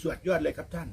สวดยอดเลยครับท่าน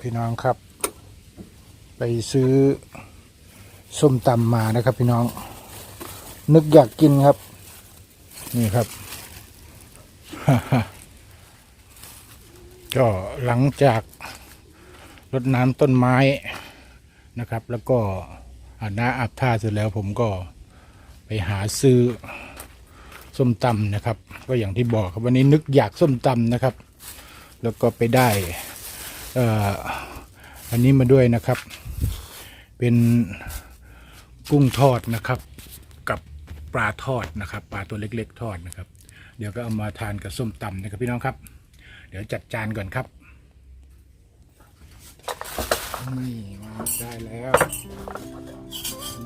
พี่น้องครับ ไปซื้อส้มตำมานะครับ พี่น้อง นึกอยากกินครับ นี่ครับ ก็หลังจากรดน้ำต้นไม้นะครับ แล้วก็อาบน้ำอาบท่าเสร็จแล้วผมก็ไปหาซื้อ ส้มตำนะครับ ก็อย่างที่บอกครับวันนี้นึกอยากส้มตำนะครับ แล้วก็ไปได้อ่ออันนี้มาด้วยนะครับ เป็นกุ้งทอดนะครับ กับปลาทอดนะครับ ปลาตัวเล็ก ๆ ทอดนะครับ เดี๋ยวก็เอามาทานกับส้มตำนะครับพี่น้องครับ เดี๋ยวจัดจานก่อนครับนี่มาได้แล้ว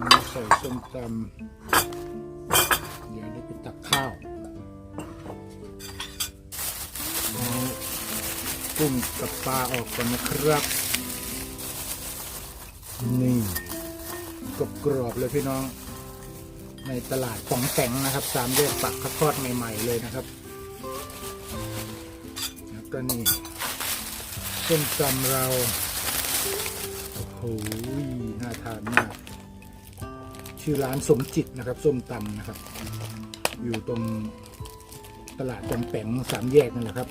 นี่ใส่ส้มตำ กุ้งกับปลาออกก่อนนะครับ นี่กรอบกรอบๆเลยพี่น้อง ในตลาดของแต่งนะครับ สามแยกปักเขาทอดใหม่ ๆ เลยนะครับ แล้วก็นี่ส้มตำเรา โอ้โหน่าทานมาก ชื่อร้านสมจิตนะครับ ส้มตำนะครับ อยู่ตรงตลาดจำแปงสามแยกนั่นแหละครับ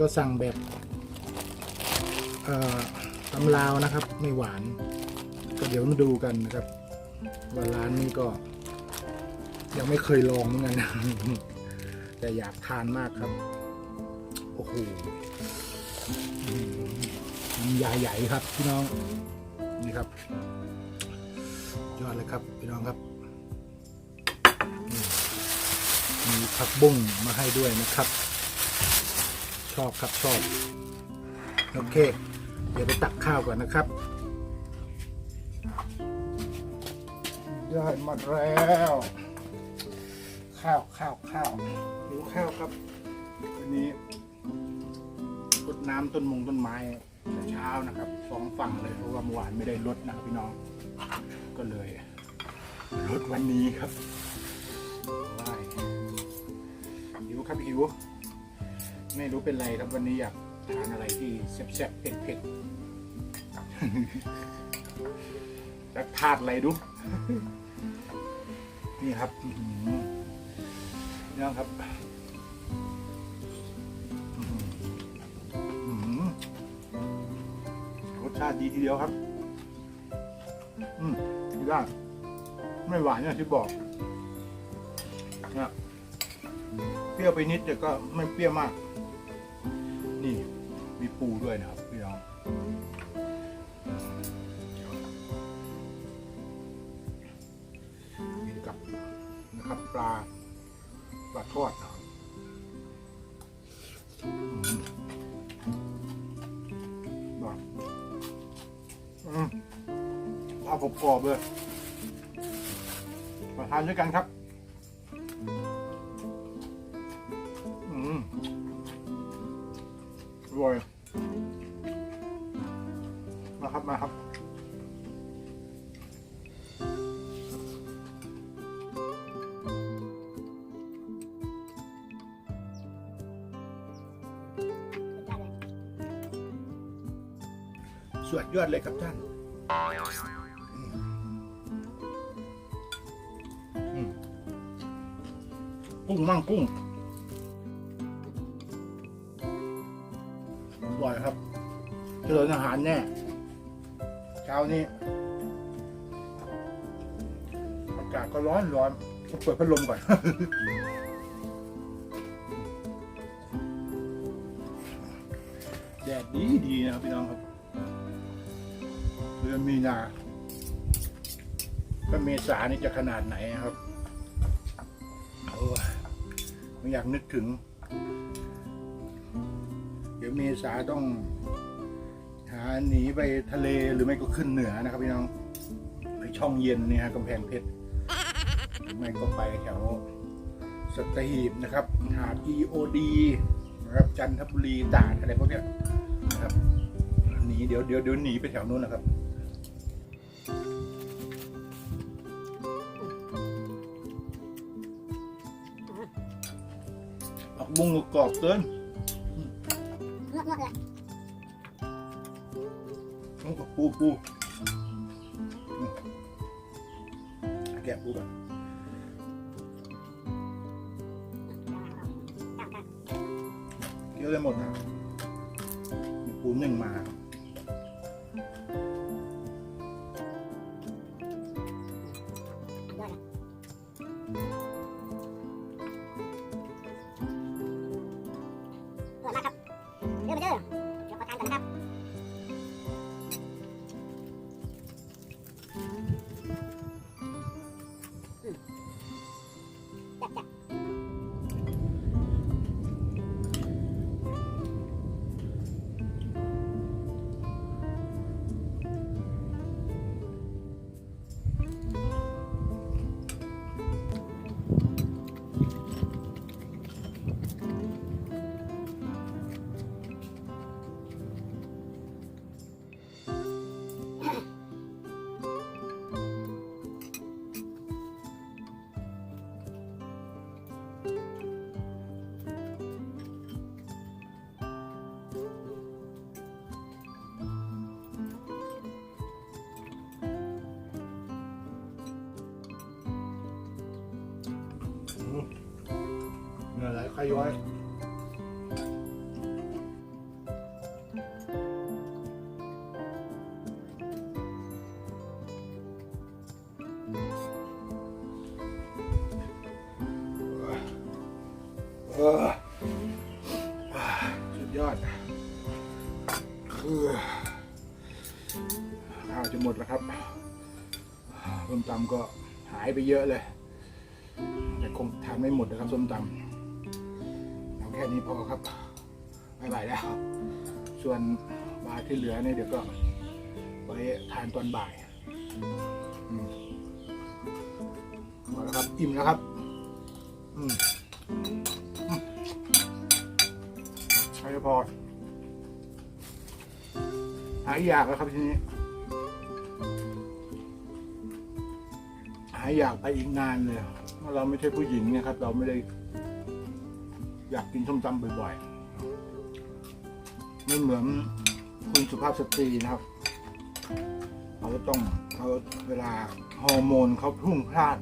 ก็สั่งแบบตำลาวนะครับ ไม่หวาน ก็เดี๋ยวมาดูกันนะครับ ว่าร้านนี้ก็ ยังไม่เคยลองเหมือนกันนะแต่อยากทานมากครับ โอ้โหอืมน้ำยาใหญ่ครับพี่น้อง นี่ครับ ยอดเลยครับพี่น้องครับมีผักบุ้งมาให้ด้วยนะครับ ชอบครับชอบ โอเค เดี๋ยวไปตักข้าวก่อนนะครับ ได้มาแล้ว ข้าวข้าวข้าวหิวข้าวครับวันนี้รดน้ำต้นมงต้นไม้แต่เช้านะครับสองฝั่งเลยเพราะว่าเมื่อวานไม่ได้รดนะครับพี่น้อง ก็เลยรดวันนี้ครับว้ายหิวครับหิว ไม่รู้เป็นไรครับวันนี้อยากทานอะไรที่แซ่บๆเผ็ดๆจะทาดอะไรดู นี่ครับนี่ครับรสชาติดีทีเดียวครับ อืมได้ไม่หวานอย่างที่บอกนี่ยเปรี้ยวไปนิดแต่ก็ไม่เปรี้ยวมาก ปูด้วยนะครับพี่น้องมีกับนะครับปลาปลาทอดนะครับอืมปลากรอบๆเลยมาทานด้วยกันครับอืมอร่อย มาครับมาครับสวดยอดเลยครับท่านกุ้งมั่งกุ้งร่อยครับเจริญอาหารแน่ เช้านี้อากาศก็ร้อนร้อนต้องเปิดพัดลมก่อนแดดดีดีนะครับพี่น้องครับเดือนมีนาก็เมษานี่จะขนาดไหนครับโอ้ยไม่อยากนึกถึง เดี๋ยวเมษาต้อง หาหนีไปทะเลหรือไม่ก็ขึ้นเหนือนะครับพี่น้องไปช่องเย็นเนี่ยฮะกำแพงเพชรหรือไม่ก็ไปแถวสตหีบนะครับ หาด EOD นะครับจันทบุรีตราดอะไรพวกเนี้ยนะครับหนีเดี๋ยวเดี๋ยวเดี๋ยวหนีไปแถวนู้นนะครับออกบุ้งกรอบเกิน ปูปูแกะปูก่อนเยอะเลยหมดนะปูหนึ่งมา เนื้อไหลไข่ย้อยสุดยอดเออข้าวจะหมดแล้วครับส้มตำก็หายไปเยอะเลย แต่คงทานไม่หมดนะครับส้มตำ แค่นี้พอครับไม่ไหวแล้ว ส่วนบาทที่เหลือเนี่ยเดี๋ยวก็ไว้ทานตอนบ่ายอืมพอแล้วครับ อิ่มแล้วครับอืมอืมใช่พอหายอยากแล้วครับทีนี้หายอยากไปอีกนานเลยเพราะเราไม่ใช่ผู้หญิงเนะครับ เราไม่ได้ อยากกินส้มตำบ่อยๆไม่เหมือนคุณสุภาพสตรีนะครับเขาก็ต้องเขาเวลาฮอร์โมนเขาพุ่งพลาด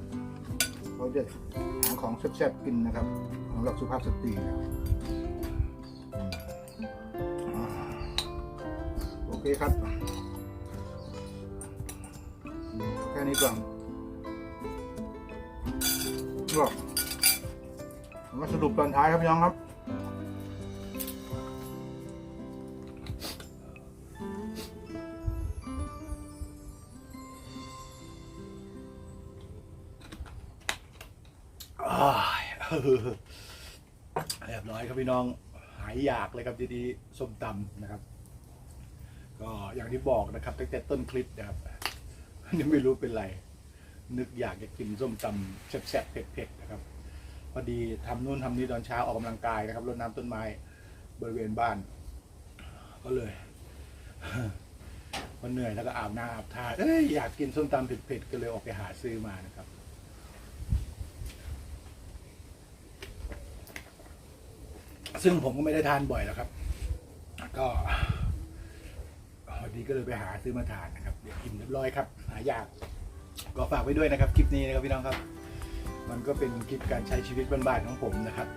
เขาจะหาของแซ่บๆกินนะครับสำหรับสุภาพสตรีนะครับโอเคครับแค่นี้ก่อนก็ มาสรุปตอนท้ายครับพี่น้องครับอายเรียบร้อยครับพี่น้องหายอยากเลยครับดีๆส้มตำนะครับ ก็อย่างที่บอกนะครับตั้งแต่ต้นคลิปนะครับยังไม่รู้เป็นไร นึกอยากจะกินส้มตำแซ่บๆเผ็ดๆนะครับ พอดีทำนู่นทำนี่ตอนเช้าออกกำลังกายนะครับรดน้ำต้นไม้บริเวณบ้าน ก็เลยพอเหนื่อยแล้วก็อาบน้ำอาบท่าเอ้ยอยากกินส้มตำเผ็ดๆก็เลยออกไปหาซื้อมานะครับซึ่งผมก็ไม่ได้ทานบ่อยแล้วครับ ก็วันนี้ก็เลยไปหาซื้อมาทานนะครับ เดี๋ยวกินเรียบร้อยครับ หายาก ก็ฝากไว้ด้วยนะครับ คลิปนี้นะครับพี่น้องครับ มันก็เป็นคลิปการใช้ชีวิตบ้านๆของผมนะครับ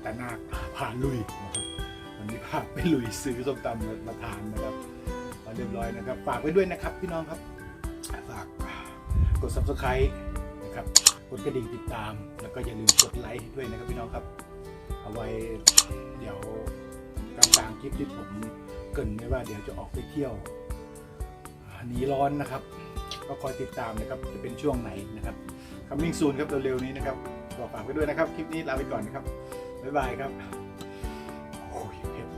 แต่นาคผ่านลุยนะครับวันนี้พาไปลุยซื้อส้มตำมาทานนะครับเอาเรียบร้อยนะครับ ฝากไว้ด้วยนะครับพี่น้องครับ ฝากกด subscribe นะครับ กดกระดิ่งติดตาม แล้วก็อย่าลืมกดไลค์ด้วยนะครับพี่น้องครับ เอาไว้เดี๋ยวกลางๆคลิปที่ผมเกินไว้ว่าเดี๋ยวจะออกไปเที่ยวหนีร้อนนะครับ ก็คอยติดตามนะครับจะเป็นช่วงไหนนะครับ คัมมิ่งซูนครับเร็วๆนี้นะครับก็ฝากไปด้วยนะครับ คลิปนี้ลาไปก่อนนะครับ บ๊ายบายครับ โอ้ยเผ็ด